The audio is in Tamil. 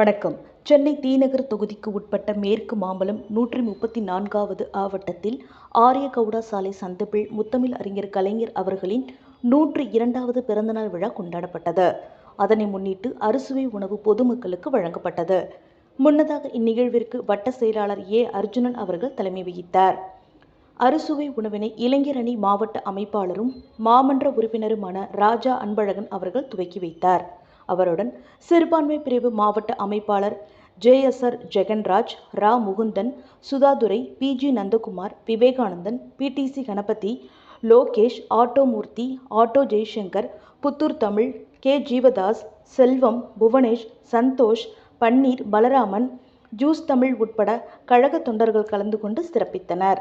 வணக்கம் சென்னை தீநகர் தொகுதிக்கு உட்பட்ட மேற்கு மாம்பலம் நூற்றி முப்பத்தி நான்காவது ஆவட்டத்தில் ஆரியகவுடா சாலை சந்திப்பில் முத்தமிழ் அறிஞர் கலைஞர் அவர்களின் நூற்றி இரண்டாவது பிறந்தநாள் விழா கொண்டாடப்பட்டது. அதனை முன்னிட்டு அறுசுவை உணவு பொதுமக்களுக்கு வழங்கப்பட்டது. முன்னதாக இந்நிகழ்விற்கு வட்ட செயலாளர் ஏ. அர்ஜுனன் அவர்கள் தலைமை வகித்தார். அறுசுவை உணவினை இளைஞரணி மாவட்ட அமைப்பாளரும் மாமன்ற உறுப்பினருமான ராஜா அன்பழகன் அவர்கள் துவக்கி வைத்தார். அவருடன் சிறுபான்மை பிரிவு மாவட்ட அமைப்பாளர் JSR Jaganraj Ra Mukundan Sudhadurai PG Nandakumar Vivekanandan PTC Ganapathi Lokesh ஆட்டோமூர்த்தி auto Jaishankar Puthur Tamil K. Jeevadas Selvam Bhuvanesh Santhosh Panneer Balaraman juice Tamil உட்பட கழக தொண்டர்கள் கலந்து கொண்டு சிறப்பித்தனர்.